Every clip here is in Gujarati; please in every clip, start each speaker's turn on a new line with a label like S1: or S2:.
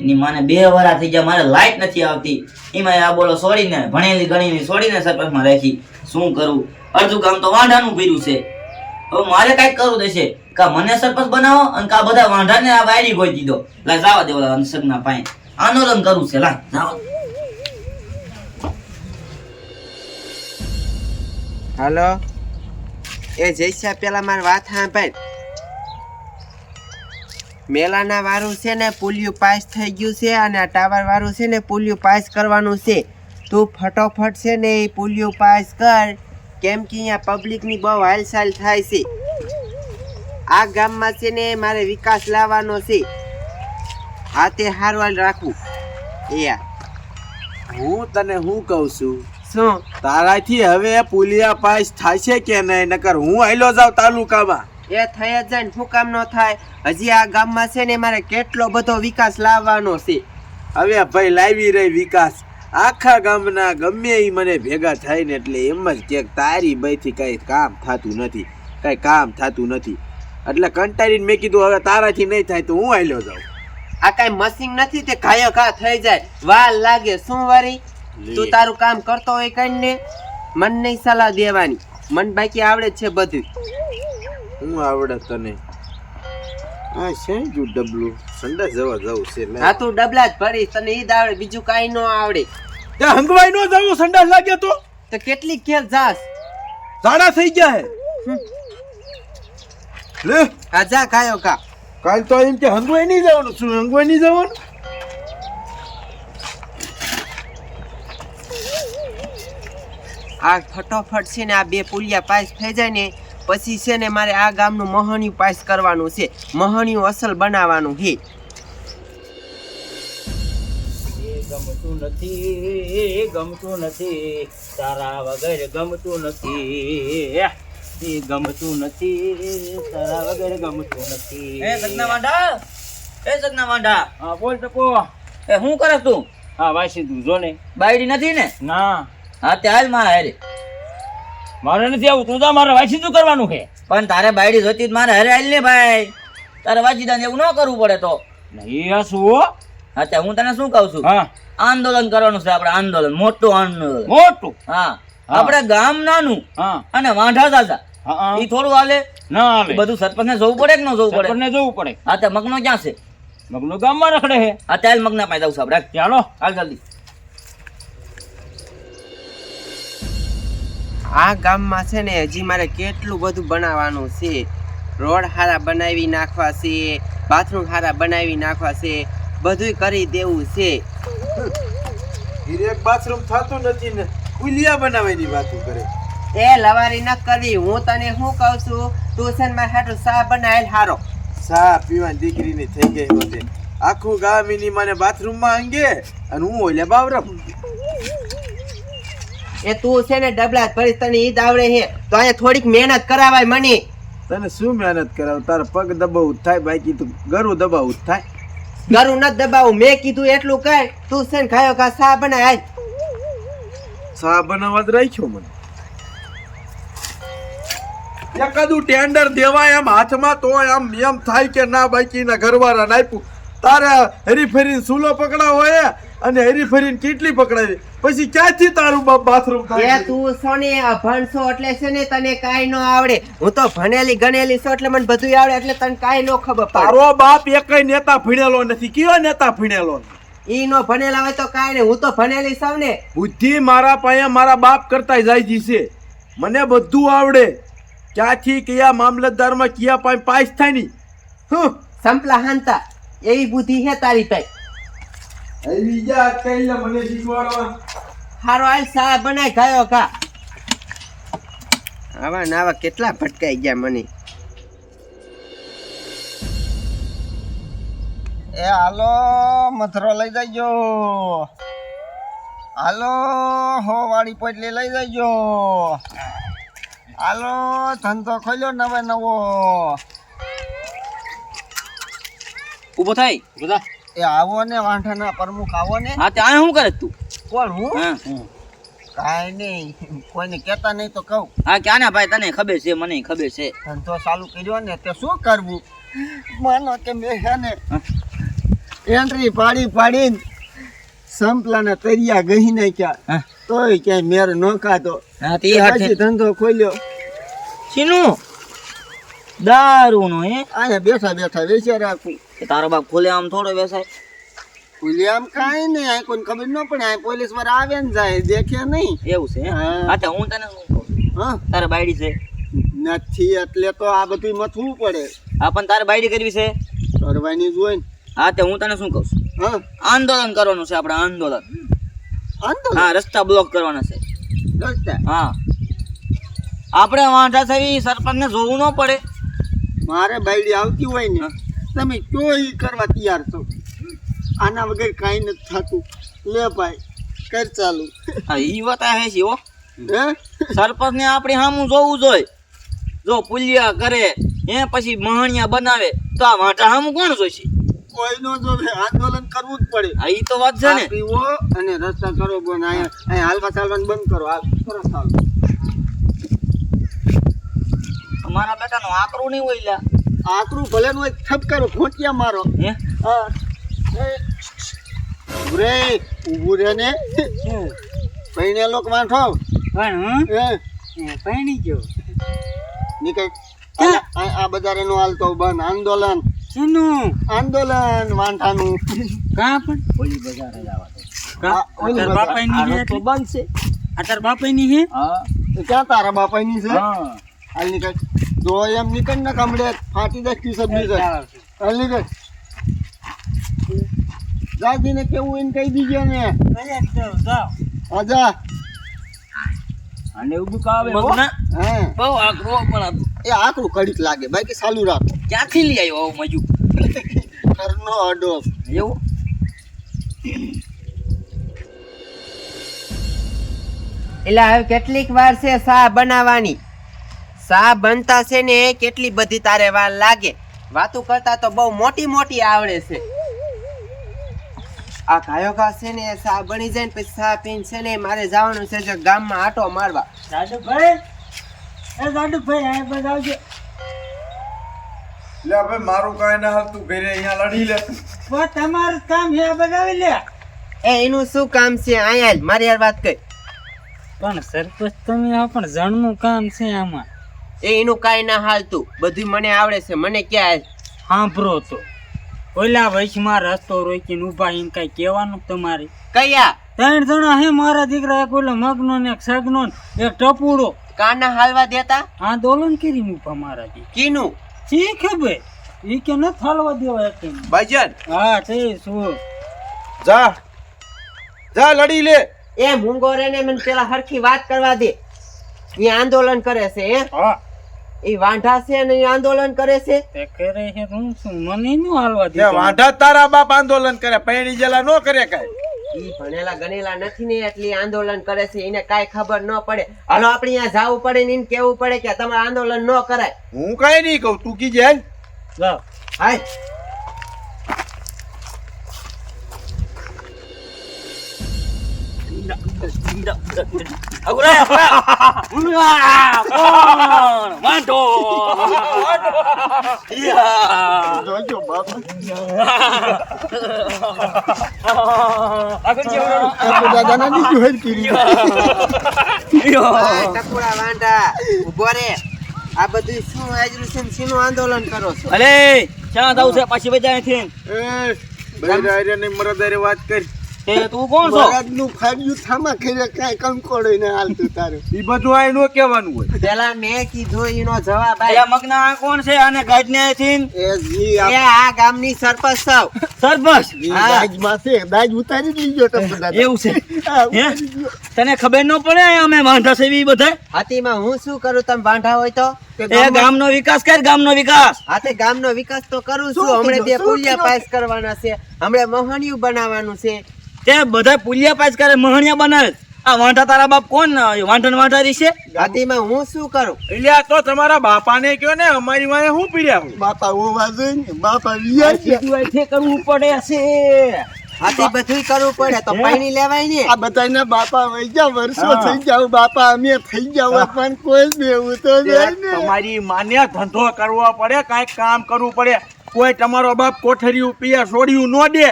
S1: એની માને બે વરા થઈ ગયા, મારે લાઈટ નથી આવતી. એમાં આ બોલો છોડીને ભણેલી ગણેલી છોડીને સરપંચમાં રાખી. શું કરું? અડધું કામ તો વાંઢાનું ભર્યું છે. હવે મારે કાંઈક કરવું દેશે કા મને સરપંચ બનાવો અને કા બધા વાંઢાને આ વાયરી ગોઈ દીધો. લા જવા દે અંશકના પાય. આંદોલન કરવું છે લા જાવા.
S2: હાલો? એ જઈશા પેલા મારી વાત સાંભળ. મેલાના વાળું છે ને પુલિયું પાસ થઈ ગયું છે અને આ ટાવર વાળું છે ને પુલિયું પાસ કરવાનું છે. તું ફટોફટ છે ને એ પુલિયું પાસ કર કેમ કે અહીંયા પબ્લિકની બહુ હાલચાલ થાય છે. આ ગામમાં છે ને મારે વિકાસ લાવવાનો છે. હાથે હારવાલ રાખવું એયા.
S3: હું તને હું કહું છું?
S2: શું?
S3: તારાથી હવે પુલિયા પાસ થશે કે નહીં? નકર હું આયલો જાવ તાલુકામાં.
S2: એ થઈ જ જાય ને શું કામ ન થાય. હજી આ ગામમાં છે ને મારે કેટલો બધો વિકાસ લાવવાનો છે.
S3: હવે ભાઈ લાવી રહી વિકાસ. આખા ગામના ગમે એ મને ભેગા થાય ને એટલે એમ જ કે તારી બઈથી કાંઈ કામ થતું નથી. કાંઈ કામ થતું નથી. એટલે કંટાળીને મેં કીધું હવે તારાથી નહીં થાય તો હું હાલ્યો જાઉં?
S2: આ કાંઈ મશીન નથી તે ઘાયો ઘા થઈ જાય. વાલ લાગે શું વારી? તું તારું કામ કરતો હોય કરીને મન નહીં સલાહ દેવાની. મન બાકી આવડે છે બધું
S3: હું આવડે તને. આ છે જો ડબલું? સંડા જવા જવું છે.
S2: હા તું ડબલા જ ભરી તને ઈ જ આવડે બીજું કાંઈ ન આવડે.
S3: તે હંગવાઈ ન જવું સંડા લાગે તો?
S2: તો કેટલી ખેલ જાસ
S3: ઝાડા થઈ ગયા હે. લે.
S2: આ જા ખાયો કા
S3: કાલ તો એમ કે હંગવાઈ નહીં જવાનું. શું હંગવાઈ નહીં જવાનું?
S2: આ ફટોફટ છે ને આ બે પુલિયા પાસ થઈ જાય ને પછી છે ને મારે આ ગામનું મહણિયું પાસ કરવાનું છે. મહણિયું અસલ બનાવવાનું છે.
S1: ગમતું નથી ગમતું નથી તારા વગર ગમતું નથી. એ ગમતું નથી તારા વગર ગમતું નથી. એ સગના વાંડા એ સગના વાંડા
S4: હા બોલ ટકો
S1: એ શું કરે તું?
S4: હા વાસી તું જો ને.
S1: બાયડી નથી ને?
S4: ના.
S1: હા તે હાલ મારા હારે.
S4: મારે નથી આવું તું તો મારે વાસી તું કરવાનું છે?
S1: પણ તારે બાયડી જોતી મારે હરે હાલ ને ભાઈ. તારે વાજીદાન એવું ન કરવું પડે તો.
S4: નહીં શું અચ્છા
S1: હું તને શું કહું છું?
S4: હા.
S1: આંદોલન કરવાનું છે આપણે આંદોલન મોટું આંદોલન.
S4: મોટું?
S1: હા. આપણે ગામ નાનું
S4: હા.
S1: અને વાંઢા દાદા. એ થોડું હાલે.
S4: ના હાલે.
S1: બધું સરપંચ ને જોવું પડે કે ન જોવું પડે?
S4: સરપંચને જોવું પડે.
S1: હા તે મગનો ક્યાં છે?
S4: મગનો ગામમાં રખડે છે.
S1: અત્યારે મગના પાસે જવું છે આપણે.
S4: ચાલો.
S1: હાલ જલ્દી.
S2: આ ગામમાં છે ને હજી મારે કેટલું બધું બનાવવાનું છે. રોડ હારા બનાવી નાખવા છે બાથરૂમ હારા બનાવી નાખવા છે બધુંય કરી દેવું છે.
S3: એક બાથરૂમ થતું નથી ને પુલિયા બનાવવાની વાતો કરે?
S2: એ લવારી ન કરી હું તને શું કહું છું? તું છે ને મારે હાટું સા બનાવેલ હારો.
S3: સા પીવાની દીકરીની થઈ ગઈ હોતે. આખું ગામ એની મને બાથરૂમમાં અંગે અને હું ઓલે બાવરમ
S2: એ તું છે ને ડબલા ભરીશ તને ઈ આવડે છે તો અહીંયા થોડીક મહેનત કરાવાય મને.
S3: તને શું મહેનત કરાવ? તાર પગ દબાવું થાય બાકી તું ગરું દબાવું થાય.
S2: ઘરું ન દબાવું મેં કીધું એટલું કર. તું છે ને ખાયો ખા સા બનાય હાલ.
S3: સા બનાવવા જ રાખ્યો મને. એકાદું ટેન્ડર દેવાય એમ હાથમાં તો આમ એમ થાય કે ના બાકીના ઘરવાળા આપ્યું. તારે હરીફરીને સૂલો પકડાવ હોય અને હરીફરીને કેટલી પકડાવી પછી ક્યાંથી તારું બાપ બાથરૂમ થાય
S2: તું સોને ભણશો એટલે છે ને તને કાઈ ન આવડે. હું તો ભણેલી ગણેલી છું એટલે મને બધું આવડે એટલે તને કાઈ નો ખબર પડે.
S3: તારો બાપ એકય નેતા ભણેલો નથી. કયો નેતા ભણેલો?
S2: ઈ નો ભણેલા હોય તો કાઈ નહીં. હું તો ભણેલી છું ને.
S3: બુદ્ધિ મારા પાસે મારા બાપ કરતા જાય છે. મને બધું આવડે. ક્યાંથી કયા મામલતદારમાં કયા પાસે પાસ થાયની હું
S2: સંપલા હાંતા. એવી બુદ્ધિ હે તારી પાસે.
S3: આવી જા કઈ મને શીખવાડવા.
S2: હારો હાલ સા બનાય ખાયો કા. આવા ને આવા કેટલા ભટકાઈ ગયા મને.
S5: એ હાલો મથરો લઈ જજો. હાલો હો વાળી પોટલી લઈ જજો. હાલો ધંધો ખોલ્યો નવે નવો.
S1: ઊભો થાય
S4: બધા
S5: એ આવો ને વાંઠાના પ્રમુખ આવો ને.
S1: હા ત્યાં આ શું કરે તું?
S5: કોણ હું? કાઈ નહીં કોઈને કહેતા નહીં તો કહું.
S1: હા ક્યાં ને ભાઈ તને ખબર છે મને ખબર છે.
S5: ધંધો ચાલુ કર્યો ને તે શું કરવું? માનો કે મેં છે ને એન્ટ્રી પાડી પાડીને સંપલાના તરિયા ગહી નાખ્યા. તોય ક્યાંય મેર
S1: નોખાતો
S5: પછી ધંધો ખોલ્યો.
S1: શીનું દારૂ નો હે?
S5: આને બેઠા બેઠા વેચ્યા રાખું.
S1: કે તારો બાપ ખુલે આમ થોડો વ્યવસાય
S5: ખુલે આમ કાંઈ નહીં આ કોઈને ખબર ન પડે આ પોલીસવાળા આવે ને જાય દેખે નહીં.
S1: એવું છે અચ્છા
S5: હા.
S1: હા તો હું તને શું કહું?
S5: હા.
S1: તારે બાયડી છે?
S5: નથી એટલે તો આ બધું મથવું પડે.
S1: હા પણ તારે બાયડી કરવી છે?
S5: કરવાની જ હોય ને.
S1: હા તે હું તને શું કહું છું?
S5: હા.
S1: આંદોલન કરવાનું છે આપણે આંદોલન.
S5: આંદોલન?
S1: હા રસ્તા બ્લોક કરવાના છે.
S5: રસ્તા?
S1: હા. આપણે વાંઢા થઈ સરપંચ ને જોવું ન પડે.
S5: મારે બાયડી આવતી હોય ને તમે કયો એ કરવા તૈયાર છો. આના વગર કાંઈ નથી થતું. લે ભાઈ કર ચાલુ.
S1: હા ઈ વાત હે છે હો?
S5: સરપંચને
S1: સરપંચ ને આપણે સામું જોવું જોઈએ જો પુલિયા કરે એ પછી મહાણિયા બનાવે તો આ વાટા સામું કોણ જોઈશે
S5: કોઈ નો જો આંદોલન કરવું જ પડે.
S1: હા ઈ તો વાત છે ને.
S5: પીવો અને રસ્તા કરો પણ અહીંયા અહીંયા હાલવા ચાલવાનું બંધ કરો. હાલ કરો ચાલો.
S1: અમારા બેટાનો આકરું નહીં હોય લ્યા.
S5: આકરું ભલે નું એક ઠપ કરો ખોટિયા મારો.
S1: હે?
S5: ઉરે એ, રે ને. પૈણે લોક વાંઠો. એ.
S2: પૈણી ગયો.
S5: નીકળ આ આ- આ બજારે નો હાલતો બંધ. આંદોલન.
S2: શેનું?
S5: આંદોલન વાંઠાનું.
S2: કાં પણ?
S5: આ ઓલી બજાર.
S2: બાપાની
S1: આ રસ્તો બંધ છે.
S2: અતાર બાપાની હે?
S1: હા.
S5: ક્યાં તારા બાપાની છે?
S1: હા.
S5: હાલ નીકળ જો એમ નીકળ ને કમડે ફાટી દે ટી-શર્ટ બીશર્ટ. હાલ નીકળ. દાદીને કેવું એને કહી દીજે ને. હા જા
S4: અને એવું કાવે
S1: મગના? બહુ આકરો પણ
S5: એ આકરું કડીક લાગે બાકી ચાલુ રાખો.
S1: ક્યાંથી લઈ આવ્યો આવું મજુ
S5: ઘરનો અડો.
S1: એવું?
S2: એટલે હવે કેટલીક વાર છે સા બનાવવાની? શા બનતા છે ને એ કેટલી બધી તારે વાર લાગે. વાતું કરતા તો બહુ મોટી મોટી આવડે છે. આ ગાયો ઘા છે ને સા બની જાય ને પછી સા પીન છે ને મારે જવાનું છે જે ગામમાં આટો મારવા.
S6: દાદુભાઈ એ દાદુભાઈ આ બતાવજો
S3: લે ભાઈ મારું કાંઈ ના હતું ઘરે અહીંયા લડી લે.
S6: તો તમારું કામ છે આ બતાવી લે.
S2: એ એનું શું કામ છે? અહીંયા જ મારી યાર વાત કઈ
S6: પણ સરપંચ તમે આ પણ જણનું કામ છે આમાં.
S2: એ એનું કાંઈ ના હાલતું. બધું મને આવડે છે. મને ક્યાં
S6: સાંભળો તો. ઓલા વૈશમાં રસ્તો રોકીને ઊભા એને કઈ કહેવાનું તમારે?
S2: કયા?
S6: ત્રણ જણા હે મારા દીકરા એક ઓલો મગનો ને એક સગનો ને એક ટપુડો.
S2: કાના હાલવા દેતા?
S6: આંદોલન કરી ઊભા મારા દી
S2: કીનું?
S6: શી ખબર. ઈ કે ન હાલવા દેવા એક
S3: ભાઈજાન
S6: હા તે શું?
S3: જા. જા લડી લે.
S2: એ મૂંગો રે ને મને પેલા હરખી વાત કરવા દે. એ આંદોલન કરે છે એ
S6: હા.
S2: એ વાંઢા છે ને આંદોલન કરે છે?
S6: તે કરે છે હું શું મને નું હાલવા
S3: તે વાંઢા તારા બાપ આંદોલન કરે પૈણી જેલા નો કરે કાંઈ.
S2: ઈ ભણેલા ગણેલા નથી ને એટલે આંદોલન કરે છે એને કાઈ ખબર ન પડે. હાલો આપણે અહીંયા જવું પડે ને એને કેવું પડે કે તમારે આંદોલન ન કરાય.
S3: હું કઈ નહીં કહું તું કીજે હાલ.
S6: લાવ
S2: હાય
S1: યા
S5: જોજો બાપ
S2: ઊભો રે આ બધું શું હાજરું છે શીનું આંદોલન કરો છો
S1: અરે ક્યાં જાવ છે? પાછી બજાયથી
S3: એ બૈરા હારે ને મરદ હારે વાત કરી.
S1: તે તું કોણ છો?
S5: બળદનું ફાડ્યું થામા ખેરે કાંઈ કંકોડો ને હાલતું તારું.
S3: ઈ બધું આ નો કહેવાનું હોય.
S2: પેલા મેં કીધું એનો જવાબ
S1: અલ્યા મગના આ કોણ છે? આને ગાઈડ ને થી
S5: એ જી
S2: આ ગામની સરપંચ સાવ.
S1: સરપંચ?
S2: હા.
S5: દાજમાં દાજ ઉતારી લીજો તમે દાદા.
S1: એવું છે?
S5: હા,
S1: હે?
S5: ઉતારી જ લ્યો.
S1: તને ખબર ન પડે અમે વાંઢા છે ઈ બધા?
S2: હાથીમાં હું શું કરું? તમે વાંઢા હોય તો?
S1: એ ગામનો વિકાસ કર ગામનો વિકાસ.
S2: હાથે ગામનો વિકાસ તો કરું છું.
S5: હમણાં
S2: હમણે બે પુલિયા પાસ કરવાના છે. હમણે મોહનિયું બનાવવાનું છે.
S1: તે બધા પુલિયા પાસ કરે મહણિયા બનાવે. આ વાંઠા તારા બાપ કોણ? વાંઠન વાંઠા છે?
S2: હાથીમાં હું શું કરું?
S3: એટલે આ તો તમારા બાપાને કયો ને અમારી વાંહે હું પીડ્યા હું
S5: બાપા હું જોઈને બાપા લિયા છે
S1: કરવું પડે છે.
S2: હાથી બધું કરવું પડે તો પાણી લેવાય ને.
S5: આ બધાના બાપા વહી ગયા વર્ષો થઈ જાવ બાપા અમે થઈ જાવ પણ કોઈ દેવું તો નહીં ને.
S3: તમારી માન્ય ધંધો કરવો પડે કાંઈક કામ કરવું પડે. કોઈ તમારો બાપ કોઠરીયું પિયા છોડ્યું ન દે.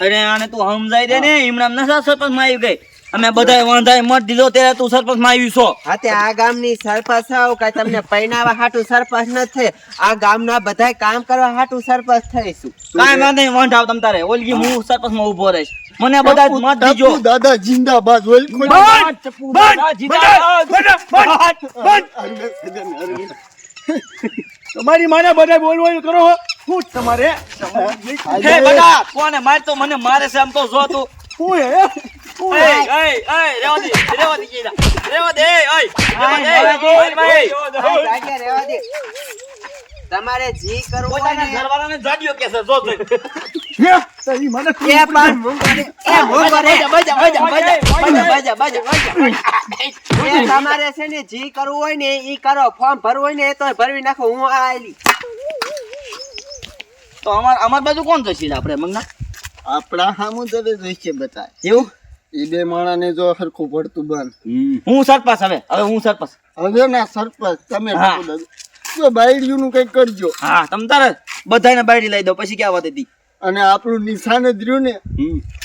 S1: અરે આને તું સમજાઈ દે ને હમણાં નશા સરપંચમાં આવી ગઈ અમે બધાય વાંધાય મત દીધો ત્યારે તું સરપંચમાં આવી છો.
S2: હા તે આ ગામની સરપંચ આવ કાંઈ તમને પૈણાવા હાટું સરપંચ નથી આ ગામના બધાય કામ કરવા હાટું સરપંચ થઈશું.
S1: કાઈ વાંધો નહીં વાંઢ આવ તમ તારે. ઓલગી હું સરપંચમાં ઊભો રહીશ. મને બધા મત દીજો.
S5: દાદા જિંદાબાદ ઓલ ખોલી
S3: બંધ! બંધ! બંધ! બંધ! બંધ! તમારી માને બધા બોલવાનું બોલ કરો હો. શું તમારે?
S1: હે બટા કોને મારતો મને મારે છે આમ તો જો તું.
S3: હું? હે.
S2: તમારે જી કરવું હોય ને
S1: ઘરવાળાને જાડ્યો કે છે જો
S3: માને
S2: પણ તમારે ને જી કરવું હોય ને ઈ કરો. ફોર્મ ભરવું હોય ને એ તો ભરવી નાખો. હું આ આયલી.
S1: તો અમાર અમાર બાજુ કોણ જશે આપણે મંગના?
S5: આપણા હામું દરે જશે બતાય
S1: એવું?
S5: એ બે માણાને જો હરખું પડતું બંધ.
S1: હું સરપંચ હવે હવે હું સરપંચ.
S5: હવે ના સરપંચ તમે જો બાયડીયું નું કંઈક કરજો.
S1: હા તમ તારે બધાને બાયડી લઈ દો પછી ક્યાં વાત હતી?
S5: અને આપણું નિશાન જ રહ્યું ને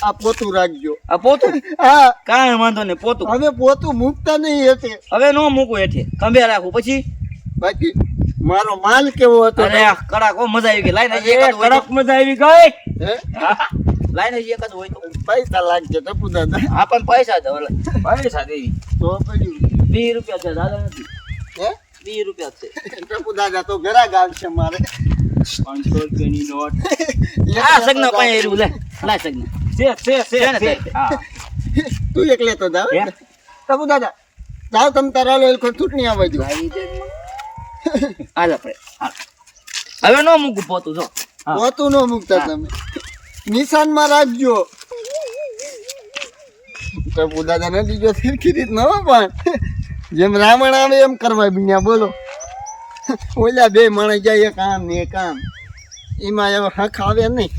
S5: આ પોતું રાખજો.
S1: આ પોતું?
S5: હા.
S1: કાંઈ વાંધો નહીં પોતું.
S5: હવે પોતું મૂકતા નહીં હશે
S1: હવે નો મૂકું હેઠે. ખંભે રાખું પછી?
S5: બાકી મારો માલ કેવો હતો?
S1: અરે કડાકો મજા આવી ગઈ. લાઈને હજી
S4: એ કડક મજા આવી ગઈ?
S5: હે?
S1: લાઈને એક જ હોય તો.
S5: પૈસા લાગશે તો દાદા
S1: આ પણ પૈસા છે ઓલા
S4: પૈસા દેવી
S5: તો પડ્યું
S1: વીસ રૂપિયા છે દાદા નથી.
S5: હે?
S1: વીસ રૂપિયા છે.
S5: ટપુ દાદા તો ઘરા ગામ છે મારે.
S4: પાંચસો રૂપિયાની નોટ.
S1: આ સગના પાસે એરું લે. લાય સગના.
S4: છે છે છે
S1: છે
S4: છે.
S1: છે.
S4: હા.
S5: તું એકલે તો દાવ
S4: હે?
S5: ટપુ દાદા જાવ તમ તારા લો ચૂંટણી આવે દો
S1: હાલ આપણે હવે નો મૂકું પોતું જો.
S5: પોતું ન મૂકતા તમે. નિશાનમાં રાખજો. ટપુ દાદા ને દીજો સરખી રીત ન પણ. જેમ રાવણ આવે એમ કરવા બીજા બોલો. ઓલા બે માણસ જાય એક આમ ને એક આમ. એમાં હવે હક આવે નહીં.